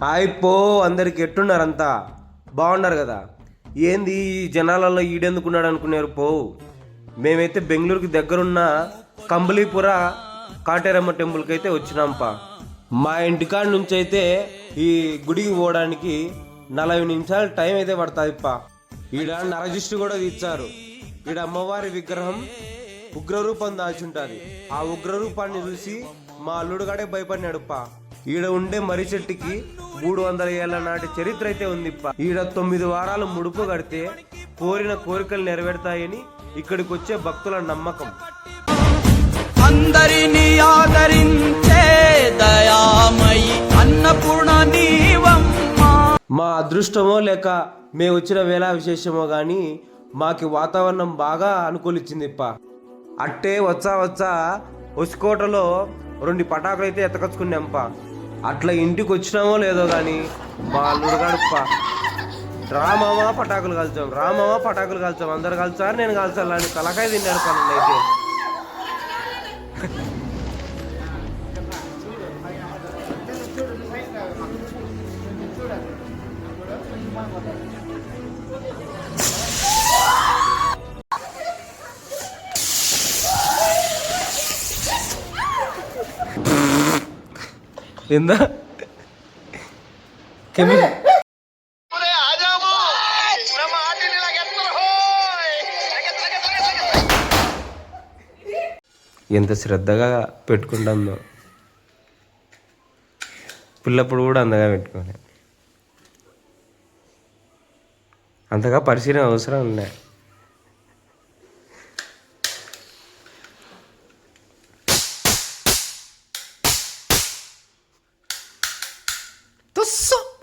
Hi పో అందరికి ఎట్టున్నారంతా? బాగున్నారు కదా? ఏంది ఈ జనాలలో ఈడెందుకున్నాడు అనుకున్నారు పో? మేమైతే బెంగళూరుకి దగ్గరున్న కంబలీపుర కాటేరమ్మ టెంపుల్కి అయితే వచ్చినాంపా మా ఇంటికాడ నుంచి అయితే ఈ గుడికి పోవడానికి నలభై నిమిషాలు టైం అయితే పడుతుందిప్పా ఈడ నరజిష్టి కూడా తీర్చారు. ఈడ అమ్మవారి విగ్రహం ఉగ్రరూపం దాచుంటుంది. ఆ ఉగ్రరూపాన్ని చూసి మా అల్లుడుగాడే భయపడినాడుప్పా ఈడ ఉండే మర్రి చెట్టుకి మూడు వందల ఏళ్ళ నాటి చరిత్ర అయితే ఉందిప్ప. ఈడ తొమ్మిది వారాలు ముడుపు కడితే కోరిన కోరికలు నెరవేరుతాయని ఇక్కడికి వచ్చే భక్తుల నమ్మకం. అందరిని ఆదరించే దయామయి అన్నపూర్ణ మా అదృష్టమో లేక మేము వచ్చిన వేళ విశేషమో కానీ మాకి వాతావరణం బాగా అనుకూలించింది ఇప్ప అట్టే వచ్చా వచ్చా ఉసుకోటలో రెండు పటాకులు అయితే ఎత్తకొచ్చుకున్నాంప. అట్లా ఇంటికి వచ్చినామో లేదో కానీ వాళ్ళు అల్లుడుగాడుప్ప పటాకులు కాల్చాం రామమా పటాకులు కాల్చాం అందరు కాల్చారు నేను కాల్చాలని తలకాయ తిన్నాడు పనులు అయితే. ఏందా కెమి ఎంత శ్రద్ధగా పెట్టుకుంటుందో. పిల్లప్పుడు కూడా అంతగా పెట్టుకోలే. అంతగా పరిశీలన అవసరం ఉండే తుస్సు